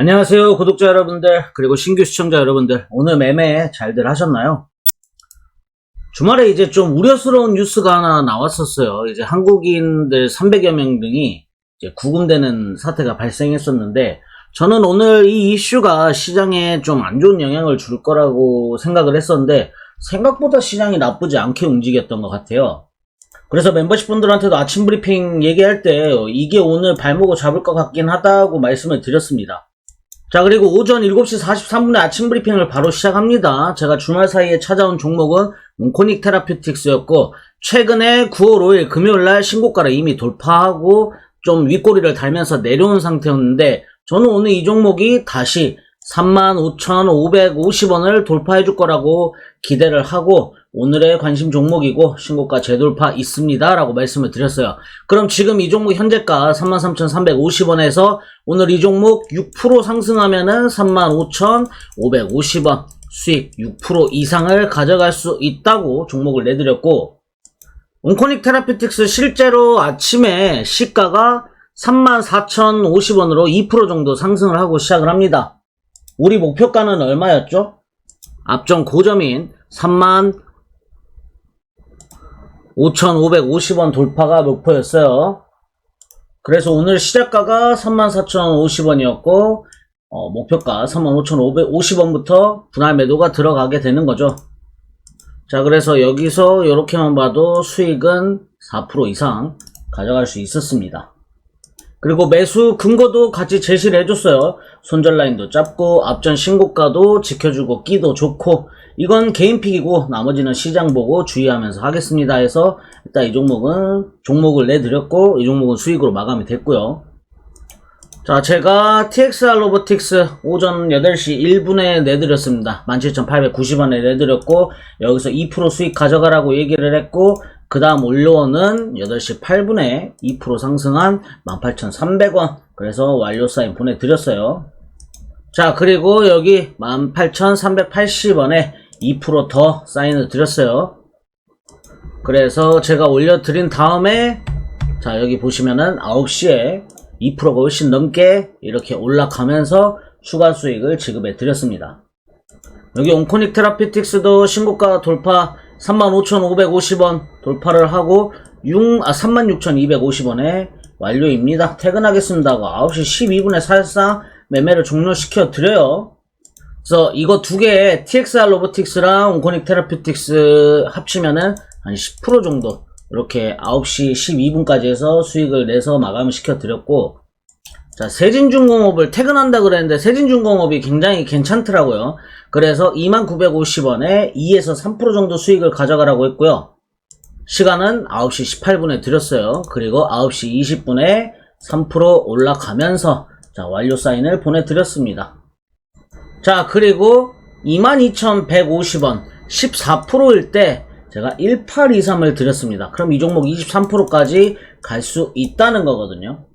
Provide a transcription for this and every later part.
안녕하세요 구독자 여러분들 그리고 신규 시청자 여러분들. 오늘 매매 잘들 하셨나요? 주말에 이제 좀 우려스러운 뉴스가 하나 나왔었어요. 이제 한국인들 300여 명 등이 이제 구금되는 사태가 발생했었는데 저는 오늘 이 이슈가 시장에 좀 안 좋은 영향을 줄 거라고 생각을 했었는데 생각보다 시장이 나쁘지 않게 움직였던 것 같아요. 그래서 멤버십 분들한테도 아침 브리핑 얘기할 때 이게 오늘 발목을 잡을 것 같긴 하다고 말씀을 드렸습니다 자, 그리고 오전 7시 43분에 아침 브리핑을 바로 시작합니다. 제가 주말 사이에 찾아온 종목은 몽코닉 테라퓨틱스였고, 최근에 9월 5일 금요일날 신고가를 이미 돌파하고, 좀 윗꼬리를 달면서 내려온 상태였는데, 저는 오늘 이 종목이 다시 35,550원을 돌파해 줄 거라고 기대를 하고, 오늘의 관심 종목이고, 신고가 재돌파 있습니다. 라고 말씀을 드렸어요. 그럼 지금 이 종목 현재가 33,350원에서 오늘 이 종목 6% 상승하면은 35,550원 수익 6% 이상을 가져갈 수 있다고 종목을 내드렸고 온코닉 테라피틱스 실제로 아침에 시가가 34,050원으로 2% 정도 상승을 하고 시작을 합니다. 우리 목표가는 얼마였죠? 앞전 고점인 3만 5,550원 돌파가 목표였어요. 그래서 오늘 시작가가 34,050원이었고 어, 목표가 35,550원부터 분할 매도가 들어가게 되는 거죠. 자 그래서 여기서 이렇게만 봐도 수익은 4% 이상 가져갈 수 있었습니다. 그리고 매수 근거도 같이 제시를 해줬어요. 손절 라인도 잡고 앞전 신고가도 지켜주고 끼도 좋고 이건 개인픽이고 나머지는 시장 보고 주의하면서 하겠습니다 해서 일단 이 종목은 종목을 내드렸고 이 종목은 수익으로 마감이 됐고요. 자 제가 TXR 로보틱스 오전 8시 1분에 내드렸습니다. 17,890원에 내드렸고 여기서 2% 수익 가져가라고 얘기를 했고 그 다음 올려오는 8시 8분에 2% 상승한 18,300원 그래서 완료 사인 보내드렸어요. 자 그리고 여기 18,380원에 2%더 사인을 드렸어요. 그래서 제가 올려드린 다음에 자 여기 보시면은 9시에 2%가 훨씬 넘게 이렇게 올라가면서 추가 수익을 지급해 드렸습니다. 여기 온코닉 테라피틱스도 신고가 돌파 35,550원 돌파를 하고 6, 아, 36,250원에 완료입니다. 퇴근하겠습니다. 하고 9시 12분에 사실상 매매를 종료시켜 드려요. 그래서 이거 두 개, TXR 로보틱스랑 온코닉 테라피틱스 합치면은 한 10% 정도 이렇게 9시 12분까지 해서 수익을 내서 마감을 시켜 드렸고 자 세진중공업을 퇴근한다 그랬는데 세진중공업이 굉장히 괜찮더라고요 그래서 2950원에 2에서 3% 정도 수익을 가져가라고 했고요 시간은 9시 18분에 드렸어요 그리고 9시 20분에 3% 올라가면서 자 완료 사인을 보내드렸습니다 자 그리고 22,150원 14%일 때 제가 1823을 드렸습니다. 그럼 이 종목 23%까지 갈 수 있다는 거거든요.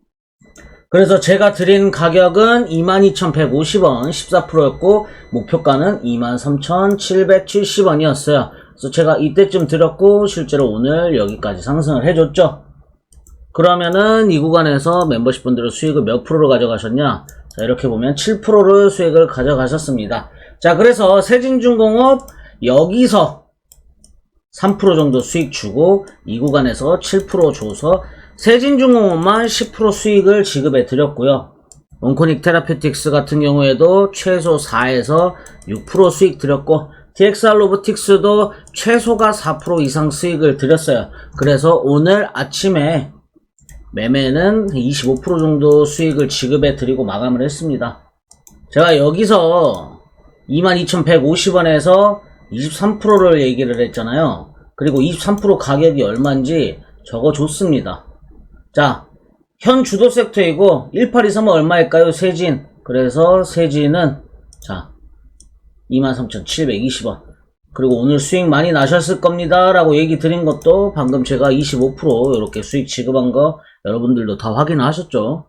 그래서 제가 드린 가격은 22,150원 14%였고 목표가는 23,770원이었어요. 그래서 제가 이때쯤 드렸고 실제로 오늘 여기까지 상승을 해줬죠. 그러면은 이 구간에서 멤버십 분들은 수익을 몇 프로로 가져가셨냐? 자 이렇게 보면 7%를 수익을 가져가셨습니다. 자 그래서 세진중공업 여기서 3% 정도 수익 주고 이 구간에서 7% 줘서 세진중공업만 10% 수익을 지급해 드렸고요. 온코닉 테라피틱스 같은 경우에도 최소 4에서 6% 수익 드렸고 DXR 로보틱스도 최소가 4% 이상 수익을 드렸어요. 그래서 오늘 아침에 매매는 25% 정도 수익을 지급해 드리고 마감을 했습니다. 제가 여기서 22,150원에서 23%를 얘기를 했잖아요. 그리고 23% 가격이 얼마인지 적어줬습니다. 자, 현 주도 섹터이고 1823은 얼마일까요? 세진. 그래서 세진은 자 23,720원. 그리고 오늘 수익 많이 나셨을 겁니다. 라고 얘기 드린 것도 방금 제가 25% 이렇게 수익 지급한 거 여러분들도 다 확인하셨죠?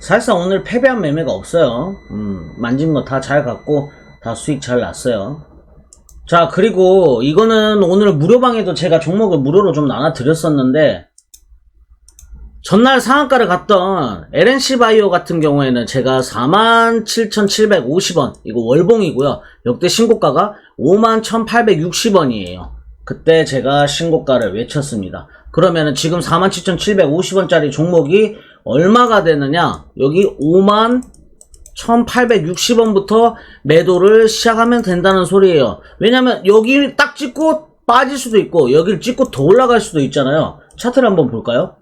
사실상 오늘 패배한 매매가 없어요. 음, 만진 거 다 잘 갔고 다 수익 잘 났어요. 자 그리고 이거는 오늘 무료방에도 제가 종목을 무료로 좀 나눠 드렸었는데 전날 상한가를 갔던 LNC 바이오 같은 경우에는 제가 47,750원, 이거 월봉이고요. 역대 신고가가 51,860원이에요. 그때 제가 신고가를 외쳤습니다. 그러면은 지금 47,750원짜리 종목이 얼마가 되느냐? 여기 5만 1860원부터 매도를 시작하면 된다는 소리예요. 왜냐면 여기 딱 찍고 빠질 수도 있고 여기를 찍고 더 올라갈 수도 있잖아요. 차트를 한번 볼까요?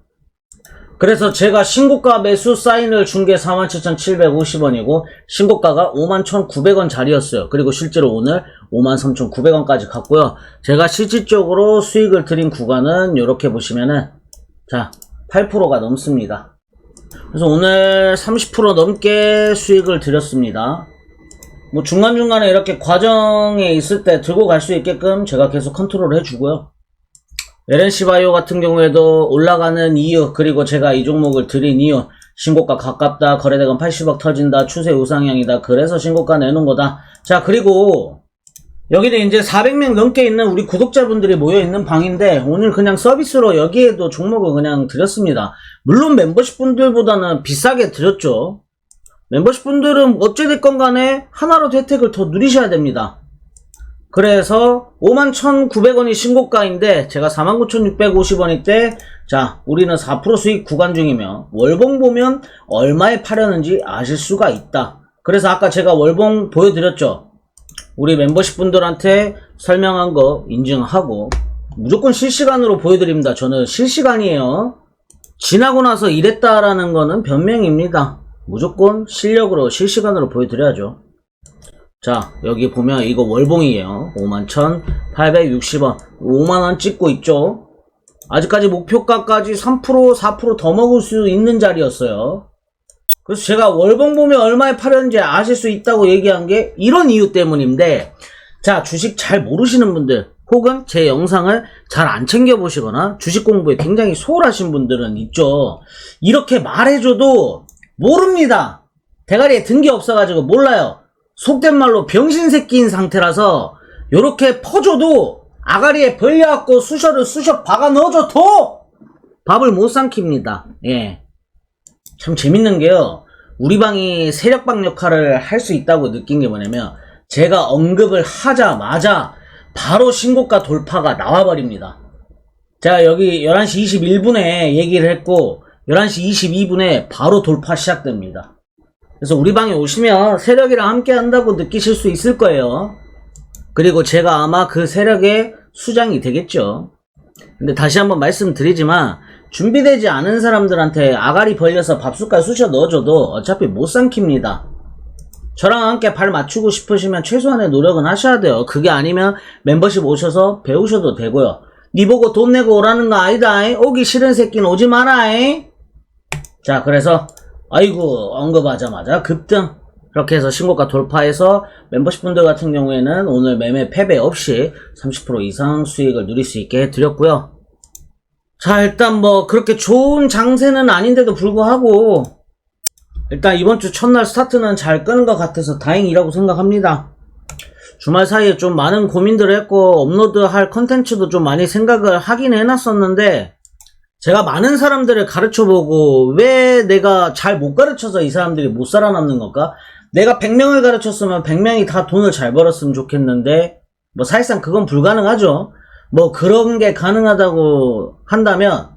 그래서 제가 신고가 매수 사인을 준 게 47,750원이고 신고가가 51,900원 자리였어요. 그리고 실제로 오늘 53,900원까지 갔고요. 제가 실질적으로 수익을 드린 구간은 이렇게 보시면은 자 8%가 넘습니다. 그래서 오늘 30% 넘게 수익을 드렸습니다. 뭐 중간중간에 이렇게 과정에 있을 때 들고 갈 수 있게끔 제가 계속 컨트롤 해주고요. LNC 바이오 같은 경우에도 올라가는 이유, 그리고 제가 이 종목을 드린 이유, 신고가 가깝다, 거래대금 80억 터진다, 추세 우상향이다, 그래서 신고가 내놓은 거다. 자, 그리고 여기는 이제 400명 넘게 있는 우리 구독자분들이 모여 있는 방인데 오늘 그냥 서비스로 여기에도 종목을 그냥 드렸습니다. 물론 멤버십 분들보다는 비싸게 드렸죠. 멤버십 분들은 어찌됐건 간에 하나라도 혜택을 더 누리셔야 됩니다. 그래서 51,900원이 신고가인데 제가 49,650원일 때 자, 우리는 4% 수익 구간 중이며 월봉 보면 얼마에 파려는지 아실 수가 있다. 그래서 아까 제가 월봉 보여드렸죠. 우리 멤버십 분들한테 설명한 거 인증하고 무조건 실시간으로 보여드립니다. 저는 실시간이에요. 지나고 나서 이랬다라는 거는 변명입니다. 무조건 실력으로 실시간으로 보여드려야죠. 자, 여기 보면 이거 월봉이에요. 51,860원. 5만원 찍고 있죠? 아직까지 목표가까지 3%, 4%더 먹을 수 있는 자리였어요. 그래서 제가 월봉 보면 얼마에 팔았는지 아실 수 있다고 얘기한 게 이런 이유 때문인데, 자, 주식 잘 모르시는 분들, 혹은 제 영상을 잘 안 챙겨 보시거나 주식 공부에 굉장히 소홀하신 분들은 있죠. 이렇게 말해줘도 모릅니다. 대가리에 든 게 없어가지고 몰라요. 속된 말로 병신 새끼인 상태라서 요렇게 퍼줘도 아가리에 벌려갖고 수셔를 수셔 박아 넣어줘도 밥을 못 삼킵니다. 예. 참 재밌는 게요. 우리 방이 세력방 역할을 할 수 있다고 느낀 게 뭐냐면 제가 언급을 하자마자 바로 신고가 돌파가 나와버립니다. 제가 여기 11시 21분에 얘기를 했고 11시 22분에 바로 돌파 시작됩니다. 그래서 우리 방에 오시면 세력이랑 함께 한다고 느끼실 수 있을 거예요. 그리고 제가 아마 그 세력의 수장이 되겠죠. 근데 다시 한번 말씀드리지만 준비되지 않은 사람들한테 아가리 벌려서 밥숟갈 쑤셔 넣어줘도 어차피 못 삼킵니다. 저랑 함께 발 맞추고 싶으시면 최소한의 노력은 하셔야 돼요. 그게 아니면 멤버십 오셔서 배우셔도 되고요. 니 보고 돈 내고 오라는 거 아니다. 오기 싫은 새끼는 오지 마라. 자, 그래서 아이고 언급하자마자 급등 그렇게 해서 신고가 돌파해서 멤버십 분들 같은 경우에는 오늘 매매 패배 없이 30% 이상 수익을 누릴 수 있게 해드렸고요. 자 일단 뭐 그렇게 좋은 장세는 아닌데도 불구하고 일단 이번 주 첫날 스타트는 잘 끄는 것 같아서 다행이라고 생각합니다. 주말 사이에 좀 많은 고민들을 했고 업로드할 컨텐츠도 좀 많이 생각을 하긴 해놨었는데 제가 많은 사람들을 가르쳐보고 왜 내가 잘 못 가르쳐서 이 사람들이 못 살아남는 걸까? 내가 100명을 가르쳤으면 100명이 다 돈을 잘 벌었으면 좋겠는데 뭐 사실상 그건 불가능하죠. 뭐 그런 게 가능하다고 한다면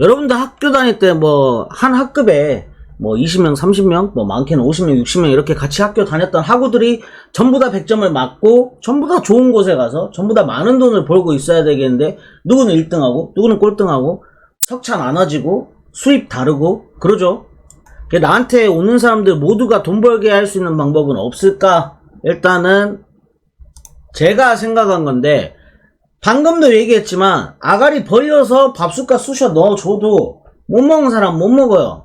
여러분들 학교 다닐 때 뭐 한 학급에 뭐 20명, 30명, 뭐 많게는 50명, 60명 이렇게 같이 학교 다녔던 학우들이 전부 다 100점을 맞고 전부 다 좋은 곳에 가서 전부 다 많은 돈을 벌고 있어야 되겠는데 누구는 1등하고 누구는 꼴등하고 석차 나눠지고 수입 다르고 그러죠. 나한테 오는 사람들 모두가 돈 벌게 할 수 있는 방법은 없을까? 일단은 제가 생각한 건데 방금도 얘기했지만 아가리 벌려서 밥숟갈 쑤셔 넣어줘도 못 먹는 사람 못 먹어요.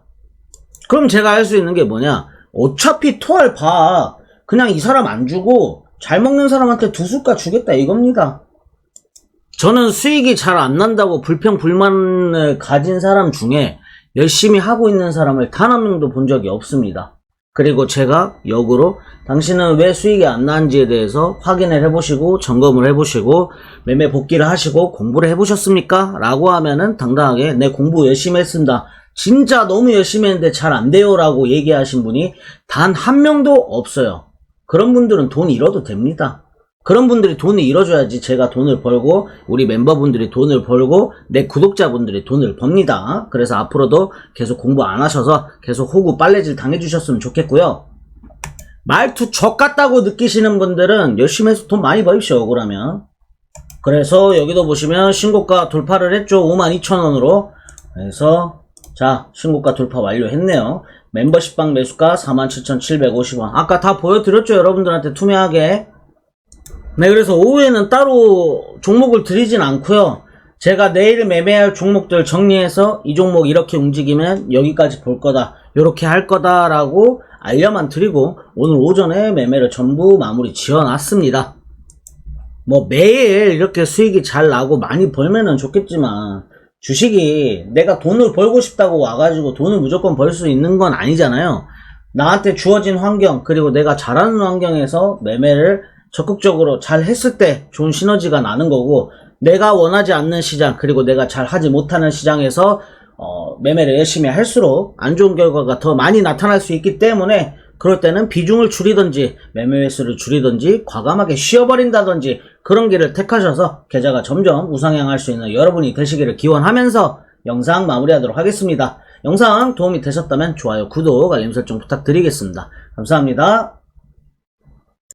그럼 제가 할 수 있는 게 뭐냐? 어차피 토할 봐. 그냥 이 사람 안 주고 잘 먹는 사람한테 두 숟갈 주겠다 이겁니다. 저는 수익이 잘 안 난다고 불평 불만을 가진 사람 중에 열심히 하고 있는 사람을 단 한 명도 본 적이 없습니다. 그리고 제가 역으로 당신은 왜 수익이 안 나는지에 대해서 확인을 해보시고 점검을 해보시고 매매 복귀를 하시고 공부를 해보셨습니까? 라고 하면은 당당하게 내 공부 열심히 했습니다. 진짜 너무 열심히 했는데 잘 안 돼요 라고 얘기하신 분이 단 한 명도 없어요. 그런 분들은 돈 잃어도 됩니다. 그런 분들이 돈을 잃어줘야지 제가 돈을 벌고 우리 멤버분들이 돈을 벌고 내 구독자분들이 돈을 법니다. 그래서 앞으로도 계속 공부 안 하셔서 계속 호구 빨래질 당해주셨으면 좋겠고요. 말투 적 같다고 느끼시는 분들은 열심히 해서 돈 많이 벌십시오 억울하면. 그래서 여기도 보시면 신고가 돌파를 했죠. 52,000원으로. 그래서 자 신고가 돌파 완료했네요. 멤버십방 매수가 47,750원. 아까 다 보여드렸죠 여러분들한테 투명하게 네 그래서 오후에는 따로 종목을 드리진 않고요 제가 내일 매매할 종목들 정리해서 이 종목 이렇게 움직이면 여기까지 볼 거다 요렇게 할 거다라고 알려만 드리고 오늘 오전에 매매를 전부 마무리 지어놨습니다 뭐 매일 이렇게 수익이 잘 나고 많이 벌면은 좋겠지만 주식이 내가 돈을 벌고 싶다고 와가지고 돈을 무조건 벌 수 있는 건 아니잖아요. 나한테 주어진 환경 그리고 내가 잘하는 환경에서 매매를 적극적으로 잘 했을 때 좋은 시너지가 나는 거고 내가 원하지 않는 시장 그리고 내가 잘 하지 못하는 시장에서 어, 매매를 열심히 할수록 안 좋은 결과가 더 많이 나타날 수 있기 때문에 그럴 때는 비중을 줄이든지 매매 횟수를 줄이든지 과감하게 쉬어버린다든지 그런 길을 택하셔서 계좌가 점점 우상향할 수 있는 여러분이 되시기를 기원하면서 영상 마무리하도록 하겠습니다. 영상 도움이 되셨다면 좋아요, 구독, 알림 설정 부탁드리겠습니다. 감사합니다.